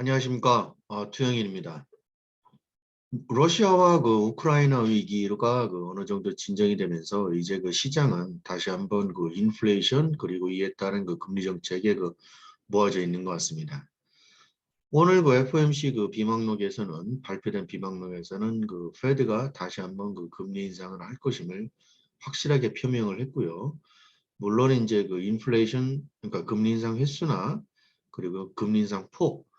안녕하십니까 어, 투영일입니다. 러시아와 그 우크라이나 위기가 그 어느 정도 진정이 되면서 이제 그 시장은 다시 한번 그 인플레이션 그리고 이에 따른 그 금리 정책에 그 모아져 있는 것 같습니다. 오늘 그 FOMC 그 비망록에서는 발표된 비망록에서는 그 페드가 다시 한번 그 금리 인상을 할 것임을 확실하게 표명을 했고요. 물론 이제 그 인플레이션 그러니까 금리 인상 횟수나 그리고 금리 인상 폭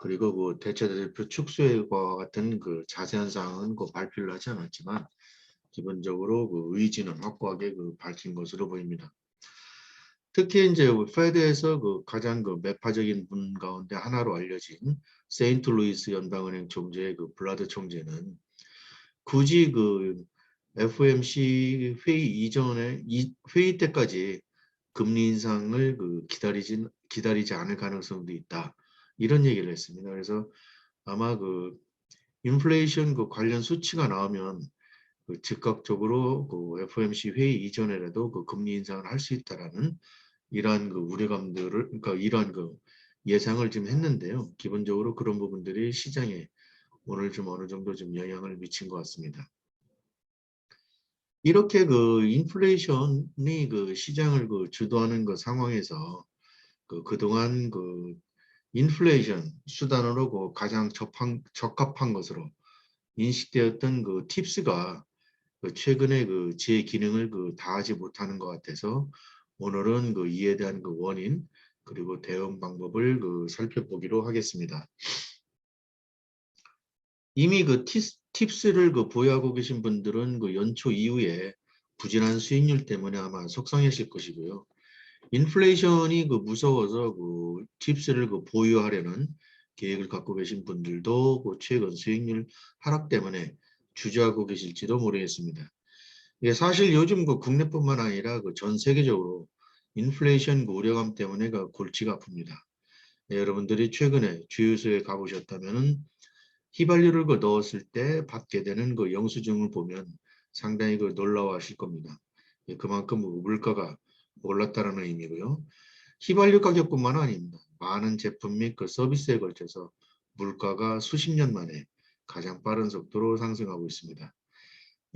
그리고 그 대체 대표 축소액과 같은 그 자세한 사항은 그 발표를 하지 않았지만 기본적으로 그 의지는 확고하게 그 밝힌 것으로 보입니다. 특히 이제 페드에서 그 가장 그 매파적인 분 가운데 하나로 알려진 세인트루이스 연방은행 총재의 그 블라드 총재는 굳이 그 FOMC 회의 이전에 이 회의 때까지 금리 인상을 그 기다리진 기다리지 않을 가능성도 있다. 이런 얘기를 했습니다. 그래서 아마 그 인플레이션 그 관련 수치가 나오면 그 즉각적으로 그 FOMC 회의 이전에라도 그 금리 인상을 할 수 있다라는 이러한 그 우려감들을 그러니까 이러한 그 예상을 좀 했는데요. 기본적으로 그런 부분들이 시장에 오늘 좀 어느 정도 좀 영향을 미친 것 같습니다. 이렇게 그 인플레이션이 그 시장을 그 주도하는 그 상황에서 그 그동안 그 인플레이션 수단으로 그 가장 적합한, 적합한 것으로 인식되었던 그 팁스가 그 최근에 그 제 기능을 그 다하지 못하는 것 같아서 오늘은 그 이에 대한 그 원인 그리고 대응 방법을 그 살펴보기로 하겠습니다. 이미 그 팁스를 그 보유하고 계신 분들은 그 연초 이후에 부진한 수익률 때문에 아마 속상하실 것이고요. 인플레이션이 그 무서워서 그 팁스를 그 보유하려는 계획을 갖고 계신 분들도 그 최근 수익률 하락 때문에 주저하고 계실지도 모르겠습니다. 예, 사실 요즘 그 국내뿐만 아니라 그 전 세계적으로 인플레이션 그 우려감 때문에 그 골치가 아픕니다. 예, 여러분들이 최근에 주유소에 가보셨다면은 휘발유를 그 넣었을 때 받게 되는 그 영수증을 보면 상당히 그 놀라워하실 겁니다. 예, 그만큼 그 물가가 올랐다는 의미고요. 휘발유 가격뿐만 아닙니다. 많은 제품 및 그 서비스에 걸쳐서 물가가 수십 년 만에 가장 빠른 속도로 상승하고 있습니다.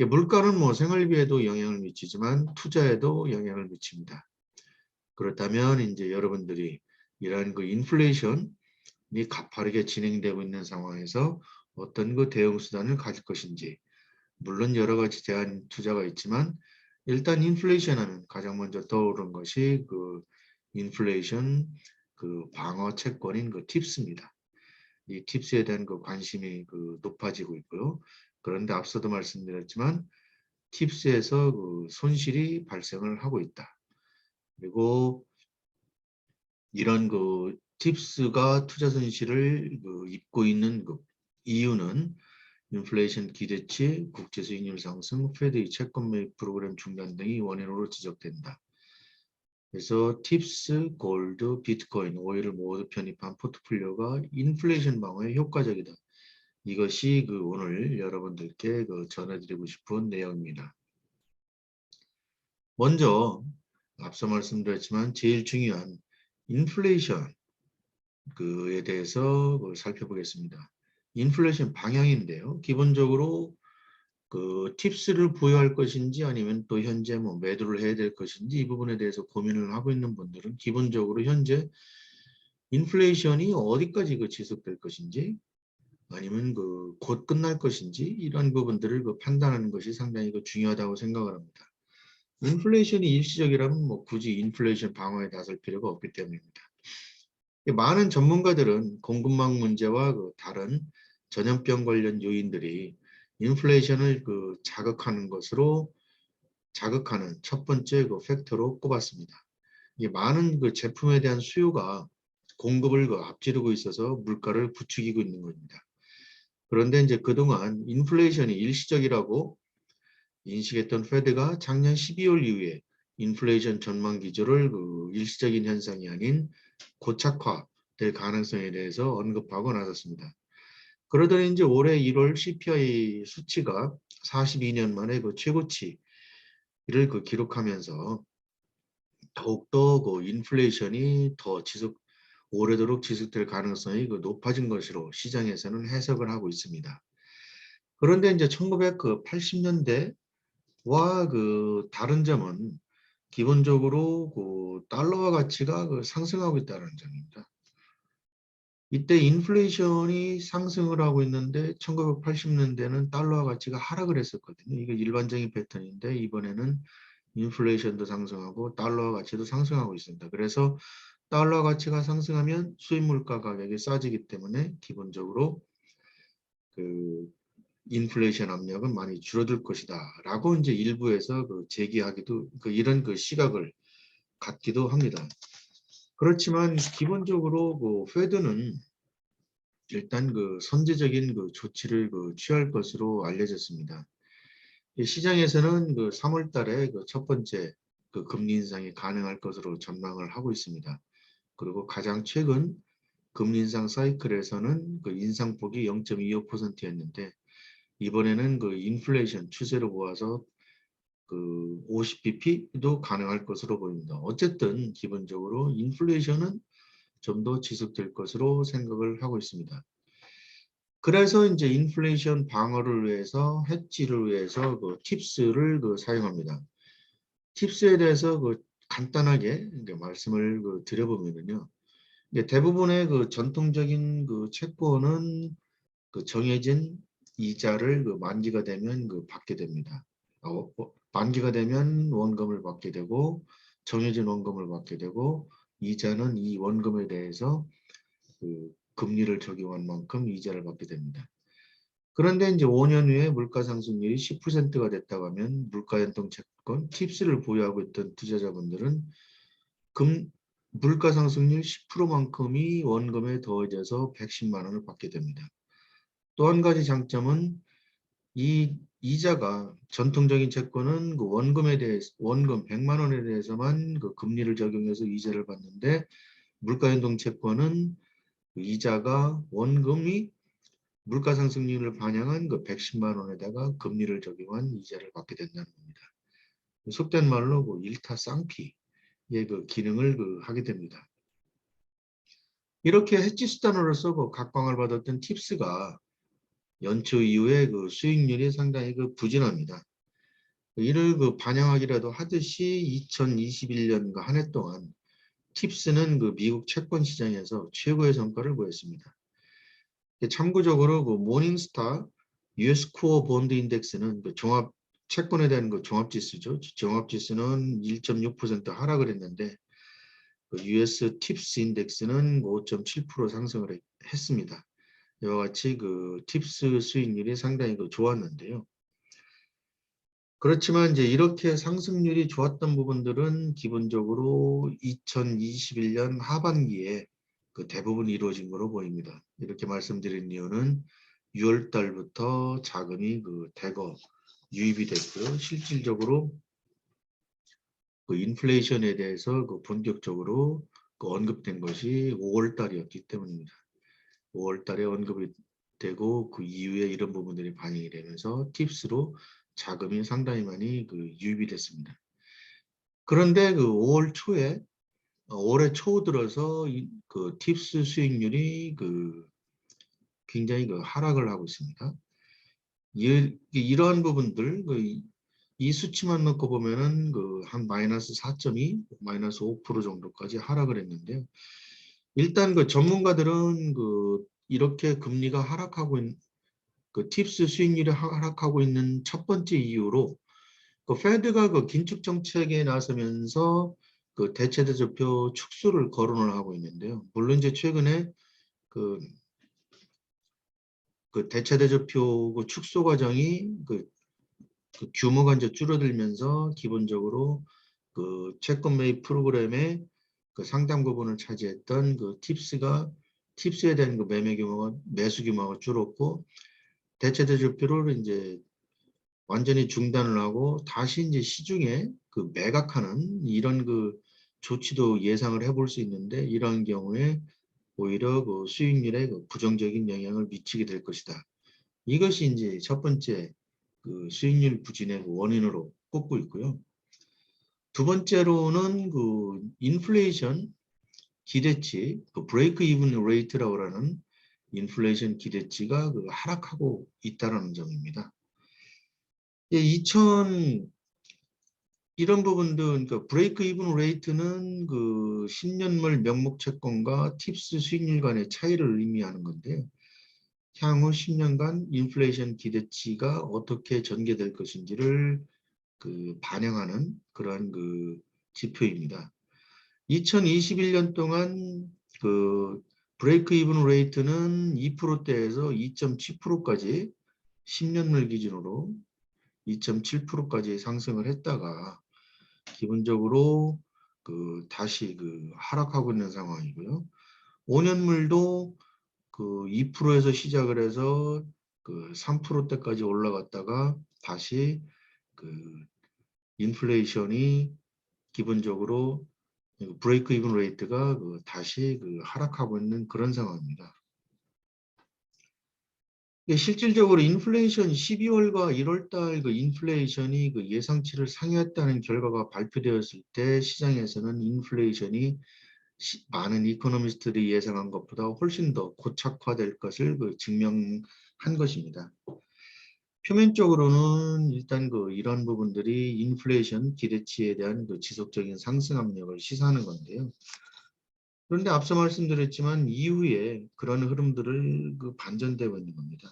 물가는 뭐 생활비에도 영향을 미치지만 투자에도 영향을 미칩니다. 그렇다면 이제 여러분들이 이러한 그 인플레이션이 가파르게 진행되고 있는 상황에서 어떤 그 대응 수단을 가질 것인지 물론 여러 가지 제한 투자가 있지만 일단 인플레이션 하면 가장 먼저 떠오른 것이 그 인플레이션 그 방어 채권인 그 팁스입니다. 이 팁스에 대한 그 관심이 그 높아지고 있고요. 그런데 앞서도 말씀드렸지만 팁스에서 그 손실이 발생을 하고 있다. 그리고 이런 그 팁스가 투자 손실을 그 입고 있는 그 이유는 인플레이션 기대치, 국제 수익률 상승, 페드의 채권 매입 프로그램 중단 등이 원인으로 지적된다. 그래서 팁스, 골드, 비트코인, 오일을 모두 편입한 포트폴리오가 인플레이션 방어에 효과적이다. 이것이 그 오늘 여러분들께 그 전해드리고 싶은 내용입니다. 먼저 앞서 말씀드렸지만 제일 중요한 인플레이션 그에 대해서 살펴보겠습니다. 인플레이션 방향인데요. 기본적으로 그 팁스를 부여할 것인지 아니면 또 현재 뭐 매도를 해야 될 것인지 이 부분에 대해서 고민을 하고 있는 분들은 기본적으로 현재 인플레이션이 어디까지 그 지속될 것인지 아니면 그 곧 끝날 것인지 이런 부분들을 그 판단하는 것이 상당히 그 중요하다고 생각을 합니다. 인플레이션이 일시적이라면 뭐 굳이 인플레이션 방어에 나설 필요가 없기 때문입니다. 많은 전문가들은 공급망 문제와 그 다른 전염병 관련 요인들이 인플레이션을 그 자극하는 것으로 자극하는 첫 번째 그 팩터로 꼽았습니다. 이 많은 그 제품에 대한 수요가 공급을 그 앞지르고 있어서 물가를 부추기고 있는 겁니다. 그런데 이제 그동안 인플레이션이 일시적이라고 인식했던 페드가 작년 12월 이후에 인플레이션 전망 기조를 그 일시적인 현상이 아닌 고착화될 가능성에 대해서 언급하고 나섰습니다. 그러더니 이제 올해 1월 CPI 수치가 42년 만에 그 최고치를 그 기록하면서 더욱더 그 인플레이션이 더 지속 오래도록 지속될 가능성이 그 높아진 것으로 시장에서는 해석을 하고 있습니다. 그런데 이제 1980년대와 그 다른 점은 기본적으로 그 달러화 가치가 그 상승하고 있다는 점입니다. 이때 인플레이션이 상승을 하고 있는데 1980년대는 달러화 가치가 하락을 했었거든요. 이게 일반적인 패턴인데 이번에는 인플레이션도 상승하고 달러화 가치도 상승하고 있습니다. 그래서 달러 가치가 상승하면 수입 물가 가격이 싸지기 때문에 기본적으로 그 인플레이션 압력은 많이 줄어들 것이다 라고 이제 일부에서 그 제기하기도 그 이런 그 시각을 갖기도 합니다. 그렇지만 기본적으로 그 페드는 일단 그 선제적인 그 조치를 그 취할 것으로 알려졌습니다. 이 시장에서는 그 3월 달에 그 첫 번째 그 금리 인상이 가능할 것으로 전망을 하고 있습니다. 그리고 가장 최근 금리 인상 사이클에서는 그 인상폭이 0.25%였는데 이번에는 그 인플레이션 추세로 보아서 그 50bp도 가능할 것으로 보입니다. 어쨌든 기본적으로 인플레이션은 좀 더 지속될 것으로 생각을 하고 있습니다. 그래서 이제 인플레이션 방어를 위해서 해지를 위해서 그 팁스를 그 사용합니다. 팁스에 대해서 그 간단하게 말씀을 그 드려보면요. 대부분의 그 전통적인 그 채권은 그 정해진 이자를 그 만기가 되면 그 받게 됩니다. 어, 어, 만기가 되면 원금을 받게 되고 정해진 원금을 받게 되고 이자는 이 원금에 대해서 그 금리를 적용한 만큼 이자를 받게 됩니다. 그런데 이제 5년 후에 물가 상승률이 10%가 됐다고 하면 물가 연동 채권 팁스를 보유하고 있던 투자자분들은 금 물가 상승률 10%만큼이 원금에 더해져서 110만 원을 받게 됩니다. 또 한 가지 장점은 이 이자가 전통적인 채권은 그 원금에 대해서 원금 100만 원에 대해서만 그 금리를 적용해서 이자를 받는데 물가연동 채권은 그 이자가 원금이 물가 상승률을 반영한 그 110만 원에다가 금리를 적용한 이자를 받게 된다는 겁니다. 속된 말로 그 일타 쌍피의 그 기능을 그 하게 됩니다. 이렇게 해지 수단으로서 그 각광을 받았던 팁스가 연초 이후에 그 수익률이 상당히 그 부진합니다. 이를 그 반영하기라도 하듯이 2021년 그한해 동안 팁스는 그 미국 채권 시장에서 최고의 성과를 보였습니다. 참고적으로 그 모닝스타 US 코어 본드 인덱스는 그 종합 채권에 대한 그 종합 지수죠. 종합 지수는 1.6% 하락을 했는데 그 US 팁스 인덱스는 5.7% 상승을 했습니다. 이와 같이 그 팁스 수익률이 상당히 그 좋았는데요. 그렇지만 이제 이렇게 상승률이 좋았던 부분들은 기본적으로 2021년 하반기에 그 대부분 이루어진 것으로 보입니다. 이렇게 말씀드린 이유는 6월 달부터 자금이 그 대거 유입이 됐고요. 실질적으로 그 인플레이션에 대해서 그 본격적으로 그 언급된 것이 5월 달이었기 때문입니다. 5월 달에 언급이 되고 그 이후에 이런 부분들이 반영이 되면서 팁스로 자금이 상당히 많이 그 유입이 됐습니다. 그런데 그 5월 초에 어, 올해 초 들어서 그 팁스 수익률이 그 굉장히 그 하락을 하고 있습니다. 이, 이러한 부분들 그 이 수치만 놓고 보면은 그 한 마이너스 4.2, 마이너스 5% 정도까지 하락을 했는데요. 일단 그 전문가들은 그 이렇게 금리가 하락하고 있는 그 팁스 수익률이 하락하고 있는 첫 번째 이유로 그 페드가 그 긴축 정책에 나서면서 그 대체대 조표 축소를 거론을 하고 있는데요. 물론 이제 최근에 그, 그 대체대 조표 그 축소 과정이 그, 그 규모가 이제 줄어들면서 기본적으로 그 채권 매입 프로그램의 그 상당 부분을 차지했던 그 팁스가 팁스에 대한 그 매매 규모가 매수 규모가 줄었고 대체 대조표를 이제 완전히 중단을 하고 다시 이제 시중에 그 매각하는 이런 그 조치도 예상을 해볼 수 있는데 이러한 경우에 오히려 그 수익률에 그 부정적인 영향을 미치게 될 것이다. 이것이 이제 첫 번째 그 수익률 부진의 그 원인으로 꼽고 있고요. 두 번째로는 그 인플레이션 기대치, 그 브레이크 이븐 레이트라고 하는 인플레이션 기대치가 그 하락하고 있다는 점입니다. 2000 이런 부분도 그러니까 브레이크 이븐 레이트는 그 10년물 명목 채권과 팁스 수익률 간의 차이를 의미하는 건데요. 향후 10년간 인플레이션 기대치가 어떻게 전개될 것인지를 그 반영하는 그러한 그 지표입니다. 2021년 동안 그 브레이크 이븐 레이트는 2%대에서 2.7%까지 10년물 기준으로 2.7%까지 상승을 했다가 기본적으로 그 다시 그 하락하고 있는 상황이고요. 5년물도 그 2%에서 시작을 해서 그 3%대까지 올라갔다가 다시 그 인플레이션이 기본적으로 브레이크 이븐 레이트가 그 다시 그 하락하고 있는 그런 상황입니다. 실질적으로 인플레이션 12월과 1월달 그 인플레이션이 그 예상치를 상회했다는 결과가 발표되었을 때 시장에서는 인플레이션이 시- 많은 이코노미스트들이 예상한 것보다 훨씬 더 고착화될 것을 그 증명한 것입니다. 표면적으로는 일단 그 이런 부분들이 인플레이션 기대치에 대한 그 지속적인 상승 압력을 시사하는 건데요. 그런데 앞서 말씀드렸지만 이후에 그런 흐름들을 그 반전되고 있는 겁니다.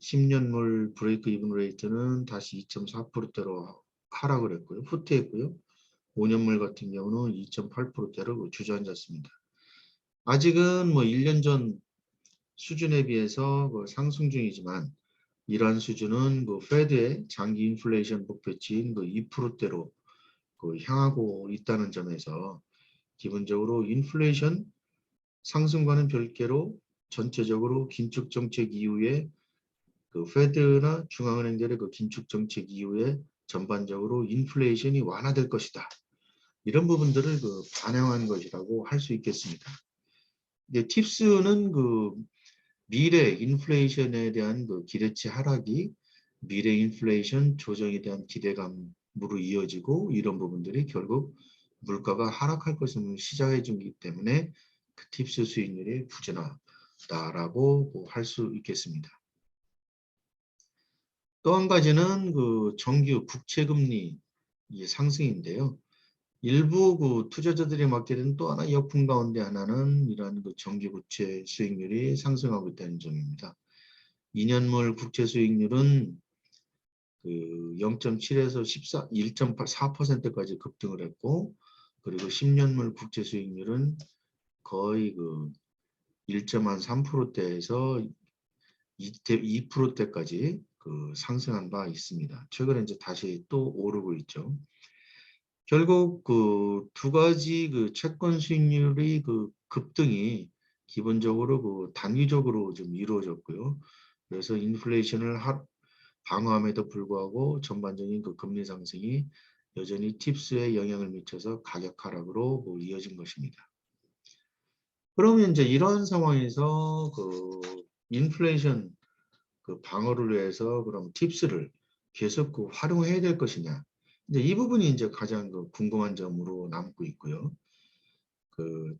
10년물 브레이크 이븐 레이트는 다시 2.4%대로 하락을 했고요. 후퇴했고요. 5년물 같은 경우는 2.8%대로 그 주저앉았습니다. 아직은 뭐 1년 전 수준에 비해서 그 상승 중이지만 이러한 수준은 그 페드의 장기 인플레이션 목표치인 그 2%대로 그 향하고 있다는 점에서 기본적으로 인플레이션 상승과는 별개로 전체적으로 긴축 정책 이후에 그 페드나 중앙은행들의 그 긴축 정책 이후에 전반적으로 인플레이션이 완화될 것이다. 이런 부분들을 그 반영한 것이라고 할 수 있겠습니다. 이제 팁스는 그 미래 인플레이션에 대한 그 기대치 하락이 미래 인플레이션 조정에 대한 기대감으로 이어지고 이런 부분들이 결국 물가가 하락할 것을 시작해 주기 때문에 그 팁스 수익률이 부진하다라고 뭐 할수 있겠습니다. 또 한 가지는 그 정규 국채금리 이 상승인데요. 일부 그 투자자들이 맡게 된 또 하나 역풍 가운데 하나는 이러한 그 정기 국채 수익률이 상승하고 있다는 점입니다. 2년물 국채 수익률은 그 0.7에서 14, 1.4%까지 급등을 했고 그리고 10년물 국채 수익률은 거의 그 1.3%대에서 2%대까지 그 상승한 바 있습니다. 최근에 이제 다시 또 오르고 있죠. 결국 그 두 가지 그 채권 수익률의 그 급등이 기본적으로 그 단기적으로 좀 이루어졌고요. 그래서 인플레이션을 하, 방어함에도 불구하고 전반적인 그 금리 상승이 여전히 팁스에 영향을 미쳐서 가격 하락으로 뭐 이어진 것입니다. 그러면 이제 이런 상황에서 그 인플레이션 그 방어를 위해서 그럼 팁스를 계속 그 활용해야 될 것이냐? 이제 이 부분이 이제 가장 그 궁금한 점으로 남고 있고요. 그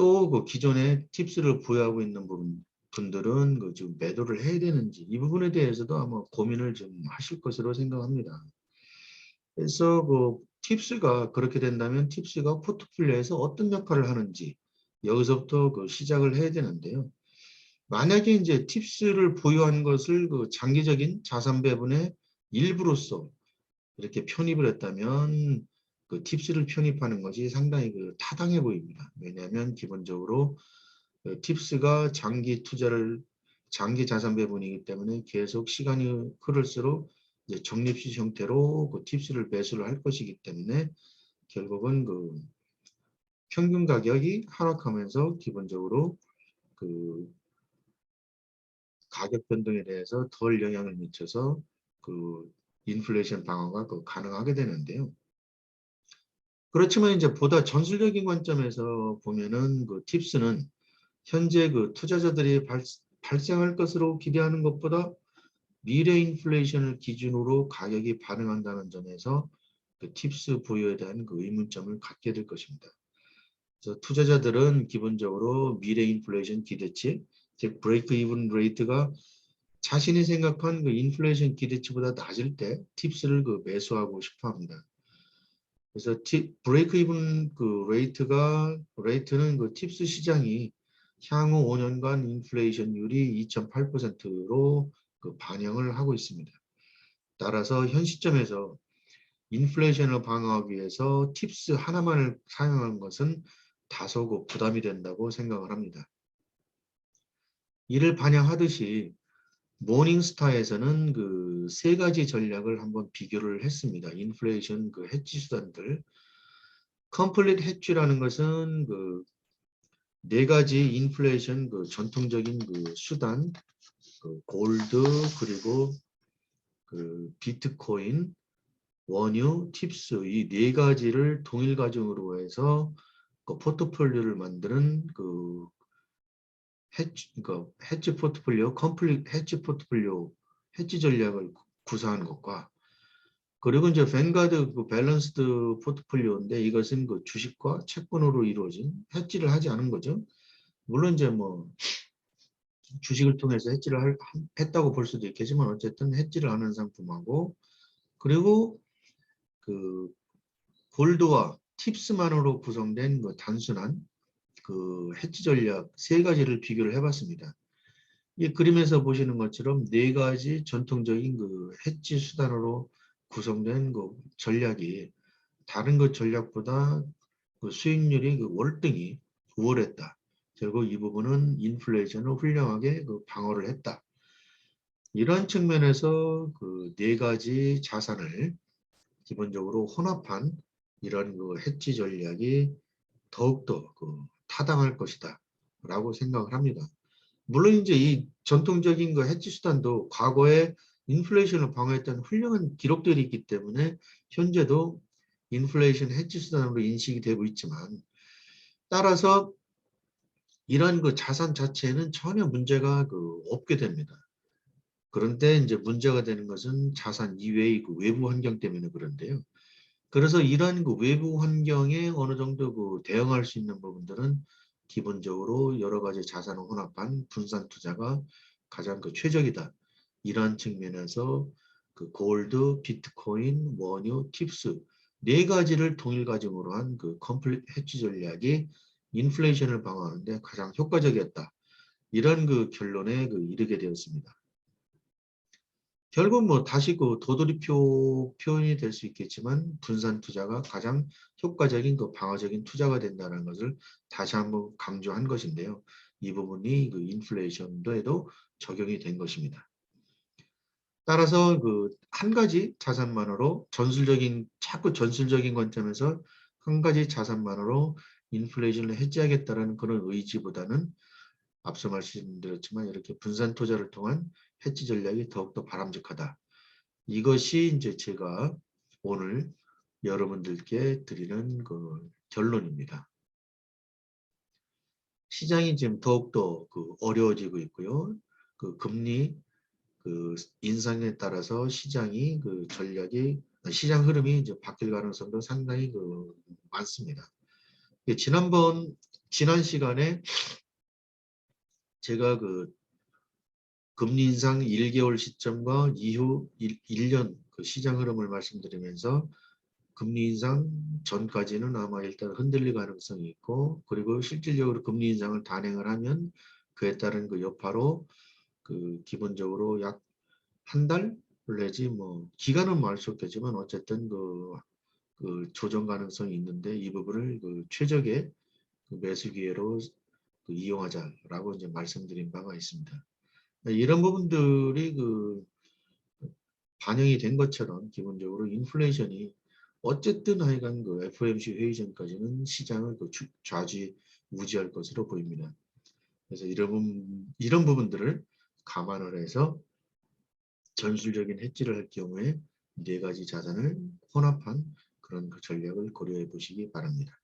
또 그 기존에 팁스를 보유하고 있는 분, 분들은 그 지금 매도를 해야 되는지 이 부분에 대해서도 아마 고민을 좀 하실 것으로 생각합니다. 그래서 그 팁스가 그렇게 된다면 팁스가 포트폴리오에서 어떤 역할을 하는지 여기서부터 그 시작을 해야 되는데요. 만약에 이제 팁스를 보유한 것을 그 장기적인 자산 배분의 일부로서 이렇게 편입을 했다면 그 팁스를 편입하는 것이 상당히 그 타당해 보입니다. 왜냐하면 기본적으로 그 팁스가 장기 투자를 장기 자산 배분이기 때문에 계속 시간이 흐를수록 이제 적립시 형태로 그 팁스를 매수를 할 것이기 때문에 결국은 그 평균 가격이 하락하면서 기본적으로 그 가격 변동에 대해서 덜 영향을 미쳐서 그 인플레이션 방어가 그 가능하게 되는데요. 그렇지만 이제 보다 전술적인 관점에서 보면은 그 팁스는 현재 그 투자자들이 발, 발생할 것으로 기대하는 것보다 미래 인플레이션을 기준으로 가격이 반응한다는 점에서 그 팁스 보유에 대한 그 의문점을 갖게 될 것입니다. 그래서 투자자들은 기본적으로 미래 인플레이션 기대치, 즉 브레이크 이븐 레이트가 자신이 생각한 그 인플레이션 기대치보다 낮을 때 팁스를 그 매수하고 싶어 합니다. 그래서 티, 브레이크 이븐 그 레이트가 레이트는 그 팁스 시장이 향후 5년간 인플레이션율이 2.8%로 그 반영을 하고 있습니다. 따라서 현 시점에서 인플레이션을 방어하기 위해서 팁스 하나만을 사용하는 것은 다소 그 부담이 된다고 생각을 합니다. 이를 반영하듯이 모닝스타에서는 그 세 가지 전략을 한번 비교를 했습니다. 인플레이션 그 해지 수단들. 컴플릿 해지라는 것은 그 네 가지 인플레이션 그 전통적인 그 수단, 그 골드 그리고 그 비트코인, 원유, 팁스 이 네 가지를 동일 가정으로 해서 그 포트폴리오를 만드는 그 해지, 그러니까 해지 포트폴리오, 컴플릿 해지 포트폴리오, 해지 전략을 구- 구사하는 것과 그리고 이제 뱅가드 그 밸런스드 포트폴리오인데 이것은 그 주식과 채권으로 이루어진 해지를 하지 않은 거죠. 물론 이제 뭐 주식을 통해서 해지를 할- 했다고 볼 수도 있겠지만 어쨌든 해지를 하는 상품하고 그리고 그 골드와 팁스만으로 구성된 그 단순한 그 해지 전략 세 가지를 비교를 해봤습니다. 이 그림에서 보시는 것처럼 네 가지 전통적인 그 해지 수단으로 구성된 그 전략이 다른 그 전략보다 그 수익률이 그 월등히 우월했다. 결국 이 부분은 인플레이션을 훌륭하게 그 방어를 했다. 이런 측면에서 그 네 가지 자산을 기본적으로 혼합한 이런 그 해지 전략이 더욱더 그 타당할 것이다. 라고 생각을 합니다. 물론 이제 이 전통적인 그 해지 수단도 과거에 인플레이션을 방어했던 훌륭한 기록들이 있기 때문에 현재도 인플레이션 해지 수단으로 인식이 되고 있지만 따라서 이런 그 자산 자체에는 전혀 문제가 그 없게 됩니다. 그런데 이제 문제가 되는 것은 자산 이외의 그 외부 환경 때문에 그런데요. 그래서 이런 그 외부 환경에 어느 정도 그 대응할 수 있는 부분들은 기본적으로 여러 가지 자산을 혼합한 분산 투자가 가장 그 최적이다. 이런 측면에서 그 골드, 비트코인, 원유, 팁스 네 가지를 동일 가정으로 한 그 컴플릿 해지 전략이 인플레이션을 방어하는데 가장 효과적이었다. 이런 그 결론에 그 이르게 되었습니다. 결국 뭐 다시 그 도돌이표 표현이 될 수 있겠지만 분산 투자가 가장 효과적인 그 방어적인 투자가 된다는 것을 다시 한번 강조한 것인데요. 이 부분이 그 인플레이션도에도 적용이 된 것입니다. 따라서 그 한 가지 자산만으로 전술적인 자꾸 전술적인 관점에서 한 가지 자산만으로 인플레이션을 해지하겠다라는 그런 의지보다는 앞서 말씀드렸지만 이렇게 분산 투자를 통한 해지 전략이 더욱더 바람직하다. 이것이 이제 제가 오늘 여러분들께 드리는 그 결론입니다. 시장이 지금 더욱더 그 어려워지고 있고요. 그 금리 그 인상에 따라서 시장이 그 전략이 시장 흐름이 이제 바뀔 가능성도 상당히 그 많습니다. 예, 지난번 지난 시간에 제가 그 금리 인상 1개월 시점과 이후 1, 1년 그 시장 흐름을 말씀드리면서 금리 인상 전까지는 아마 일단 흔들릴 가능성이 있고 그리고 실질적으로 금리 인상을 단행을 하면 그에 따른 그 여파로 그 기본적으로 약 한 달 내지 뭐 기간은 뭐알수 없겠지만 어쨌든 그, 그 조정 가능성이 있는데 이 부분을 그 최적의 그 매수 기회로 그 이용하자라고 이제 말씀드린 바가 있습니다. 이런 부분들이 그 반영이 된 것처럼 기본적으로 인플레이션이 어쨌든 하여간 그 FOMC 회의 전까지는 시장을 그 좌지 우지할 것으로 보입니다. 그래서 이런, 이런 부분들을 감안을 해서 전술적인 해지를 할 경우에 네 가지 자산을 혼합한 그런 그 전략을 고려해 보시기 바랍니다.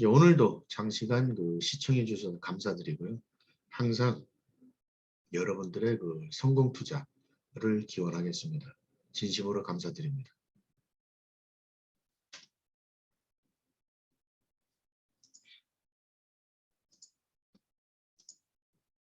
예, 오늘도 장시간 그 시청해 주셔서 감사드리고요. 항상 여러분들의 그 성공 투자를 기원하겠습니다. 진심으로 감사드립니다.